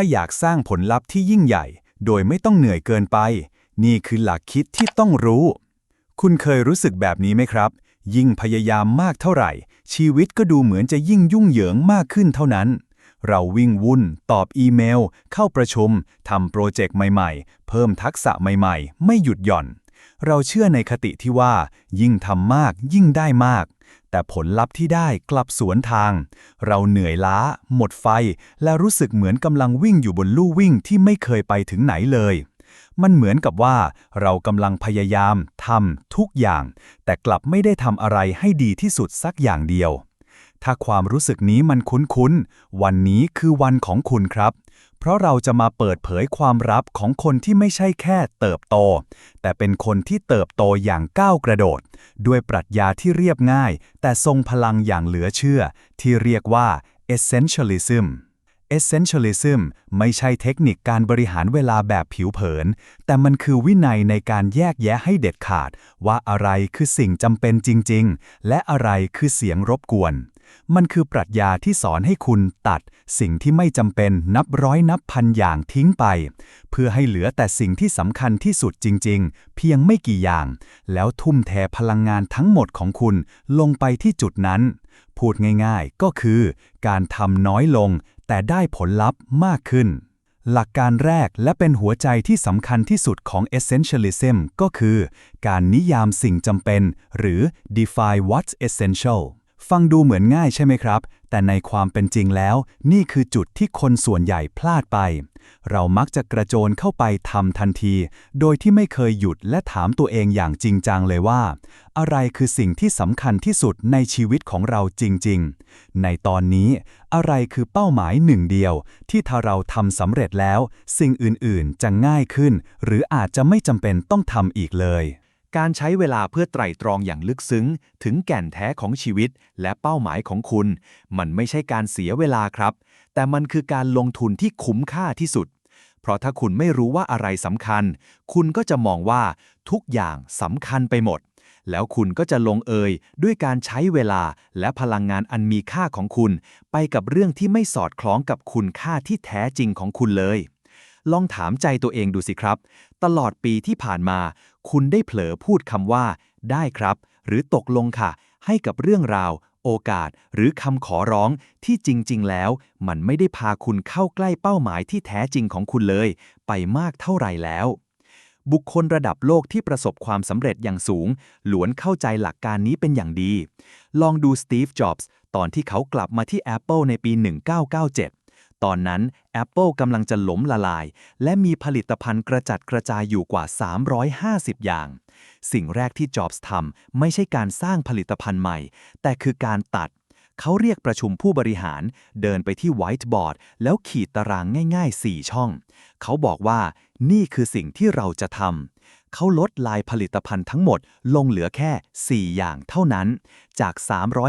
ถ้าอยากสร้างผลลัพธ์ที่ยิ่งใหญ่ โดยไม่ต้องเหนื่อยเกินไป นี่คือหลักคิดที่ต้องรู้ คุณเคยรู้สึกแบบนี้ไหมครับ ยิ่งพยายามมากเท่าไหร่ ชีวิตก็ดูเหมือนจะยิ่งยุ่งเหยิงมากขึ้นเท่านั้น เราวิ่งวุ่น ตอบอีเมล เข้าประชุมทำโปรเจกต์ใหม่ๆ เพิ่มทักษะใหม่ๆ ไม่หยุดหย่อน เราเชื่อในคติที่ว่า ยิ่งทำมากยิ่งได้มาก แต่ผลลัพธ์ที่ได้กลับสวนทาง เราเหนื่อยล้า หมดไฟ และรู้สึกเหมือนกำลังวิ่งอยู่บนลู่วิ่งที่ไม่เคยไปถึงไหนเลย มันเหมือนกับว่า เรากำลังพยายามทำทุกอย่าง แต่กลับไม่ได้ทำอะไรให้ดีที่สุดสักอย่างเดียว ถ้าความรู้สึกนี้มันคุ้นๆ วันนี้คือวันของคุณครับ เพราะเราจะมาเปิดเผยความลับของคนที่ไม่ใช่แค่เติบโต แต่เป็นคนที่เติบโตอย่างก้าวกระโดด ด้วยปรัชญาที่เรียบง่าย แต่ทรงพลังอย่างเหลือเชื่อ ที่เรียกว่า essentialism essentialism ไม่ใช่เทคนิคการบริหารเวลาแบบผิวเผิน แต่มันคือวินัยในการแยกแยะให้เด็ดขาด ว่าอะไรคือสิ่งจำเป็นจริง ๆ และอะไรคือเสียงรบกวน มันคือปรัชญาที่สอนให้คุณตัดสิ่งที่ไม่จำเป็นนับร้อยนับพันอย่างทิ้งไป เพื่อให้เหลือแต่สิ่งที่สำคัญที่สุดจริง ๆ เพียงไม่กี่อย่าง แล้วทุ่มเทพลังงานทั้งหมดของคุณลงไปที่จุดนั้น พูดง่ายๆ ก็คือ การทำน้อยลง แต่ได้ผลลัพธ์มากขึ้น หลักการแรกและเป็นหัวใจที่สำคัญที่สุดของ essentialism ก็คือ การนิยามสิ่งจำเป็น หรือ define what's essential ฟังดูเหมือนง่ายใช่ไหมครับ แต่ในความเป็นจริงแล้ว นี่คือจุดที่คนส่วนใหญ่พลาดไป เรามักจะกระโจนเข้าไปทำทันที โดยที่ไม่เคยหยุดและถามตัวเองอย่างจริงจังเลยว่า อะไรคือสิ่งที่สำคัญที่สุดในชีวิตของเราจริง ๆ ในตอนนี้ อะไรคือเป้าหมายหนึ่งเดียว ที่ถ้าเราทำสำเร็จแล้ว สิ่งอื่นๆ จะง่ายขึ้น หรืออาจจะไม่จำเป็นต้องทำอีกเลย การใช้เวลาเพื่อไตร่ตรองอย่างลึกซึ้ง ถึงแก่นแท้ของชีวิตและเป้าหมายของคุณ มันไม่ใช่การเสียเวลาครับ แต่มันคือการลงทุนที่คุ้มค่าที่สุด เพราะถ้าคุณไม่รู้ว่าอะไรสำคัญ คุณก็จะมองว่าทุกอย่างสำคัญไปหมด แล้วคุณก็จะลงเอยด้วยการใช้เวลาและพลังงานอันมีค่าของคุณ ไปกับเรื่องที่ไม่สอดคล้องกับคุณค่าที่แท้จริงของคุณเลย ลองถามใจตัวเองดูสิครับ ตลอดปีที่ผ่านมา คุณได้เผลอพูดคำว่า ได้ครับ หรือตกลงค่ะ ให้กับเรื่องราว โอกาส หรือคำขอร้องที่จริง ๆ แล้ว มันไม่ได้พาคุณเข้าใกล้เป้าหมายที่แท้จริงของคุณเลย ไปมากเท่าไหร่แล้วบุคคลระดับโลกที่ประสบความสำเร็จอย่างสูง หลวนเข้าใจหลักการนี้เป็นอย่างดี ลองดูสตีฟ จ็อบส์ ตอนที่เขากลับมาที่ Apple ในปี 1997 ตอนนั้น Apple กำลังจะล้มละลาย และมีผลิตภัณฑ์กระจัดกระจายอยู่กว่า 350 อย่าง สิ่งแรกที่จ็อบส์ทำไม่ใช่การสร้างผลิตภัณฑ์ใหม่ แต่คือการตัด เขาเรียกประชุมผู้บริหาร เดินไปที่ไวท์บอร์ดแล้วขีดตารางง่าย ๆ 4 ช่อง เขาบอกว่านี่คือสิ่งที่เราจะทำ เขาลดลายผลิตภัณฑ์ทั้งหมดลงเหลือแค่ 4 อย่างเท่านั้น จาก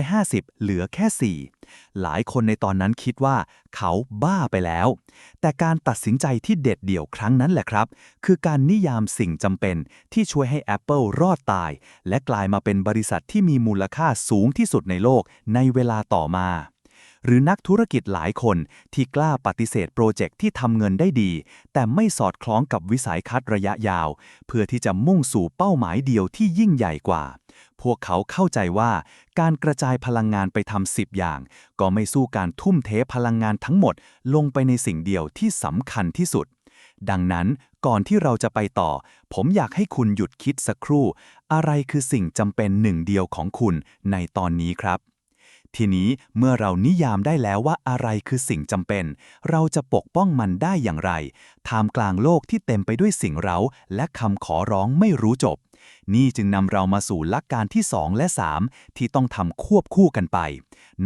350 เหลือแค่ 4 หลายคนในตอนนั้นคิดว่า เขาบ้าไปแล้ว แต่การตัดสินใจที่เด็ดเดี่ยวครั้งนั้นแหละครับ คือการนิยามสิ่งจำเป็นที่ช่วยให้ Apple รอดตาย และกลายมาเป็นบริษัทที่มีมูลค่าสูงที่สุดในโลกในเวลาต่อมา หรือนักธุรกิจหลายคนที่กล้าปฏิเสธโปรเจกต์ที่ทำเงินได้ดี แต่ไม่สอดคล้องกับวิสัยทัศน์ระยะยาว เพื่อที่จะมุ่งสู่เป้าหมายเดียวที่ยิ่งใหญ่กว่า พวกเขาเข้าใจว่าการกระจายพลังงานไปทำสิบอย่าง ก็ไม่สู้การทุ่มเทพลังงานทั้งหมด ลงไปในสิ่งเดียวที่สำคัญที่สุดดังนั้นก่อนที่เราจะไปต่อ ผมอยากให้คุณหยุดคิดสักครู่ อะไรคือสิ่งจำเป็นหนึ่งเดียวของคุณในตอนนี้ครับ ทีนี้เมื่อเรานิยามได้แล้วว่าอะไรคือสิ่งจำเป็น เราจะปกป้องมันได้อย่างไรท่ามกลางโลกที่เต็มไปด้วยสิ่งเร้าและคำขอร้องไม่รู้จบ นี่จึงนำเรามาสู่หลักการที่ 2 และ 3 ที่ต้องทำควบคู่กันไป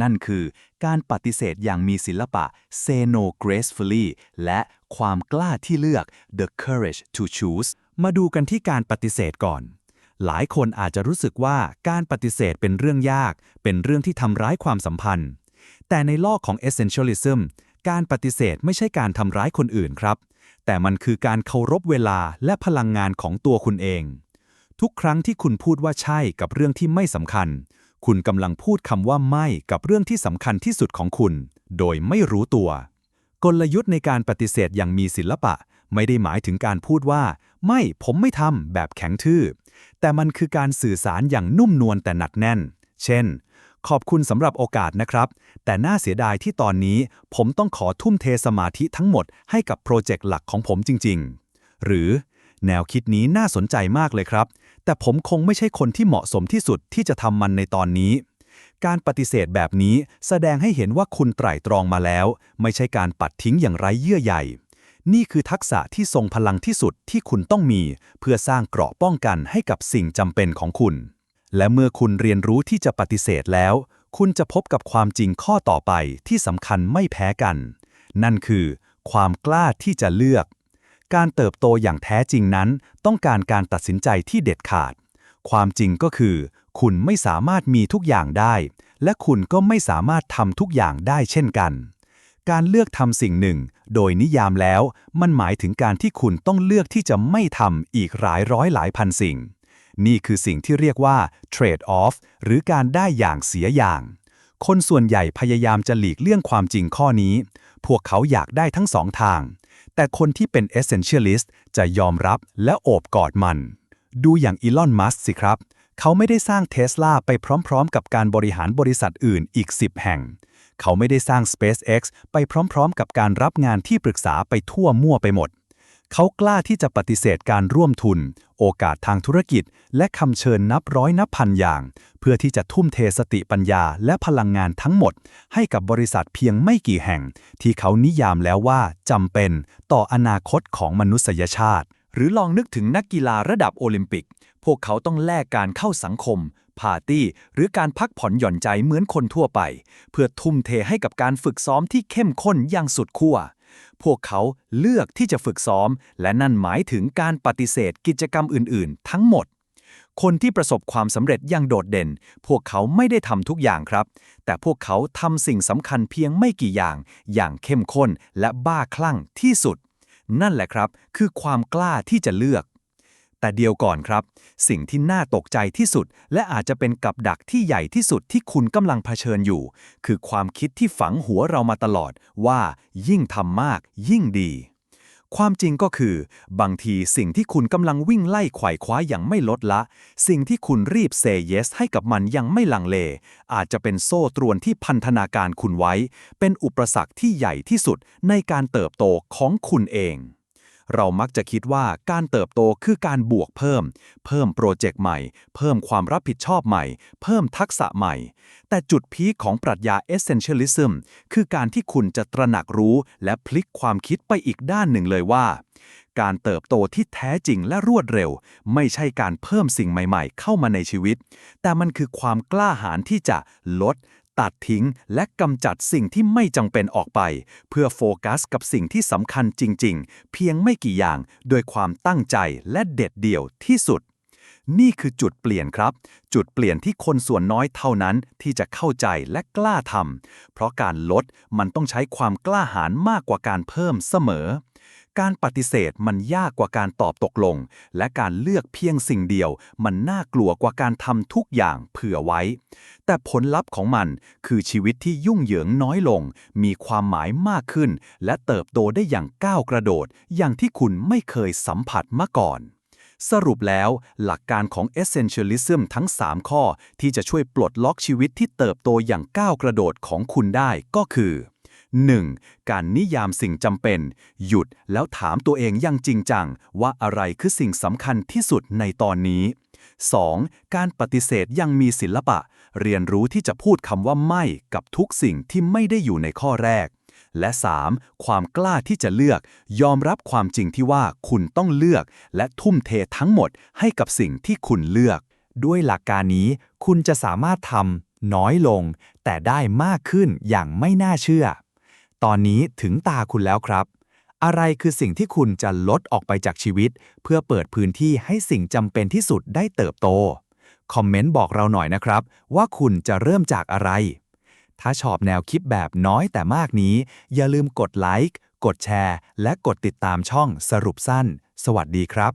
นั่นคือการปฏิเสธอย่างมีศิลปะ say no gracefully และความกล้าที่เลือก the courage to choose มาดูกันที่การปฏิเสธก่อน หลายคนอาจจะรู้สึกว่าการปฏิเสธเป็นเรื่องยาก เป็นเรื่องที่ทำร้ายความสัมพันธ์ แต่ในโลกของ essentialism การปฏิเสธไม่ใช่การทำร้ายคนอื่นครับ แต่มันคือการเคารพเวลาและพลังงานของตัวคุณเอง ทุกครั้งที่คุณพูดว่าใช่กับเรื่องที่ไม่สำคัญ คุณกำลังพูดคำว่าไม่กับเรื่องที่สำคัญที่สุดของคุณ โดยไม่รู้ตัว กลยุทธ์ในการปฏิเสธอย่างมีศิลปะ ไม่ได้หมายถึงการพูดว่า ไม่ผมไม่ทำแบบแข็งทื่อ แต่มันคือการสื่อสารอย่างนุ่มนวลแต่หนักแน่น เช่น ขอบคุณสำหรับโอกาสนะครับ แต่น่าเสียดายที่ตอนนี้ผมต้องขอทุ่มเทสมาธิทั้งหมดให้กับโปรเจกต์หลักของผมจริง ๆ หรือแนวคิดนี้น่าสนใจมากเลยครับ แต่ผมคงไม่ใช่คนที่เหมาะสมที่สุดที่จะทำมันในตอนนี้ การปฏิเสธแบบนี้แสดงให้เห็นว่าคุณไตร่ตรองมาแล้ว ไม่ใช่การปัดทิ้งอย่างไร้เยื่อใย นี่คือทักษะที่ทรงพลังที่สุดที่คุณต้องมี เพื่อสร้างเกราะป้องกันให้กับสิ่งจำเป็นของคุณ และเมื่อคุณเรียนรู้ที่จะปฏิเสธแล้ว คุณจะพบกับความจริงข้อต่อไปที่สำคัญไม่แพ้กัน นั่นคือ ความกล้าที่จะเลือก การเติบโตอย่างแท้จริงนั้น ต้องการการตัดสินใจที่เด็ดขาด ความจริงก็คือ คุณไม่สามารถมีทุกอย่างได้ และคุณก็ไม่สามารถทำทุกอย่างได้เช่นกัน การเลือกทำสิ่งหนึ่ง โดยนิยามแล้ว มันหมายถึงการที่คุณต้องเลือกที่จะไม่ทำอีกหลายร้อยหลายพันสิ่ง นี่คือสิ่งที่เรียกว่า trade off หรือการได้อย่างเสียอย่าง คนส่วนใหญ่พยายามจะหลีกเลี่ยงความจริงข้อนี้ พวกเขาอยากได้ทั้งสองทาง แต่คนที่เป็น essentialist จะยอมรับและโอบกอดมัน ดูอย่างอีลอน มัสสิครับ เขาไม่ได้สร้างเทสลาไปพร้อมๆ กับการบริหารบริษัทอื่นอีก 10 แห่ง เขาไม่ได้สร้าง SpaceX ไปพร้อมๆ กับการรับงานที่ปรึกษาไปทั่วมั่วไปหมด เขากล้าที่จะปฏิเสธการร่วมทุน โอกาสทางธุรกิจ และคำเชิญนับร้อยนับพันอย่าง เพื่อที่จะทุ่มเทสติปัญญาและพลังงานทั้งหมด ให้กับบริษัทเพียงไม่กี่แห่ง ที่เขานิยามแล้วว่าจำเป็นต่ออนาคตของมนุษยชาติ หรือลองนึกถึงนักกีฬาระดับโอลิมปิก พวกเขาต้องแลกการเข้าสังคม ปาร์ตี้ หรือการพักผ่อนหย่อนใจเหมือนคนทั่วไป เพื่อทุ่มเทให้กับการฝึกซ้อมที่เข้มข้นอย่างสุดขั้วพวกเขาเลือกที่จะฝึกซ้อม และนั่นหมายถึงการปฏิเสธกิจกรรมอื่น ๆ ทั้งหมด คนที่ประสบความสำเร็จอย่างโดดเด่น พวกเขาไม่ได้ทำทุกอย่างครับ แต่พวกเขาทำสิ่งสำคัญเพียงไม่กี่อย่าง อย่างเข้มข้นและบ้าคลั่งที่สุด นั่นแหละครับ คือความกล้าที่จะเลือก แต่เดียวก่อนครับ สิ่งที่น่าตกใจที่สุด และอาจจะเป็นกับดักที่ใหญ่ที่สุดที่คุณกำลังเผชิญอยู่ คือความคิดที่ฝังหัวเรามาตลอดว่า ยิ่งทำมาก ยิ่งดี ความจริงก็คือ บางทีสิ่งที่คุณกำลังวิ่งไล่ไขว่คว้าอย่างไม่ลดละ สิ่งที่คุณรีบเซเยสให้กับมันยังไม่ลังเล อาจจะเป็นโซ่ตรวนที่พันธนาการคุณไว้ เป็นอุปสรรคที่ใหญ่ที่สุดในการเติบโตของคุณเอง เรามักจะคิดว่าการเติบโตคือการบวกเพิ่ม เพิ่มโปรเจกต์ใหม่ เพิ่มความรับผิดชอบใหม่ เพิ่มทักษะใหม่ แต่จุดพีคของปรัชญา essentialism คือการที่คุณจะตระหนักรู้และพลิกความคิดไปอีกด้านหนึ่งเลยว่า การเติบโตที่แท้จริงและรวดเร็ว ไม่ใช่การเพิ่มสิ่งใหม่ ๆ เข้ามาในชีวิต แต่มันคือความกล้าหาญที่จะลด ตัดทิ้งและกำจัดสิ่งที่ไม่จำเป็นออกไป เพื่อโฟกัสกับสิ่งที่สำคัญจริง ๆ เพียงไม่กี่อย่างโดยความตั้งใจและเด็ดเดี่ยวที่สุด นี่คือจุดเปลี่ยนครับ จุดเปลี่ยนที่คนส่วนน้อยเท่านั้นที่จะเข้าใจและกล้าทำเพราะการลดมันต้องใช้ความกล้าหาญมากกว่าการเพิ่มเสมอ การปฏิเสธมันยากกว่าการตอบตกลง และการเลือกเพียงสิ่งเดียว มันน่ากลัวกว่าการทำทุกอย่างเผื่อไว้ แต่ผลลัพธ์ของมันคือชีวิตที่ยุ่งเหยิงน้อยลง มีความหมายมากขึ้น และเติบโตได้อย่างก้าวกระโดด อย่างที่คุณไม่เคยสัมผัสมาก่อนสรุปแล้วหลักการของ Essentialism ทั้ง 3 ข้อที่จะช่วยปลดล็อกชีวิตที่เติบโตอย่างก้าวกระโดดของคุณได้ก็คือ 1. การนิยามสิ่งจำเป็น หยุดแล้วถามตัวเองอย่างจริงจัง ว่าอะไรคือสิ่งสำคัญที่สุดในตอนนี้ 2. การปฏิเสธยังมีศิลปะ เรียนรู้ที่จะพูดคำว่าไม่กับทุกสิ่งที่ไม่ได้อยู่ในข้อแรก และ 3. ความกล้าที่จะเลือก ยอมรับความจริงที่ว่าคุณต้องเลือก และทุ่มเททั้งหมดให้กับสิ่งที่คุณเลือก ด้วยหลักการนี้ คุณจะสามารถทำน้อยลง แต่ได้มากขึ้นอย่างไม่น่าเชื่อ ตอนนี้ถึงตาคุณแล้วครับ อะไรคือสิ่งที่คุณจะลดออกไปจากชีวิต เพื่อเปิดพื้นที่ให้สิ่งจำเป็นที่สุดได้เติบโต คอมเมนต์บอกเราหน่อยนะครับ ว่าคุณจะเริ่มจากอะไร ถ้าชอบแนวคิดแบบน้อยแต่มากนี้ อย่าลืมกดไลค์ กดแชร์ และกดติดตามช่องสรุปสั้น สวัสดีครับ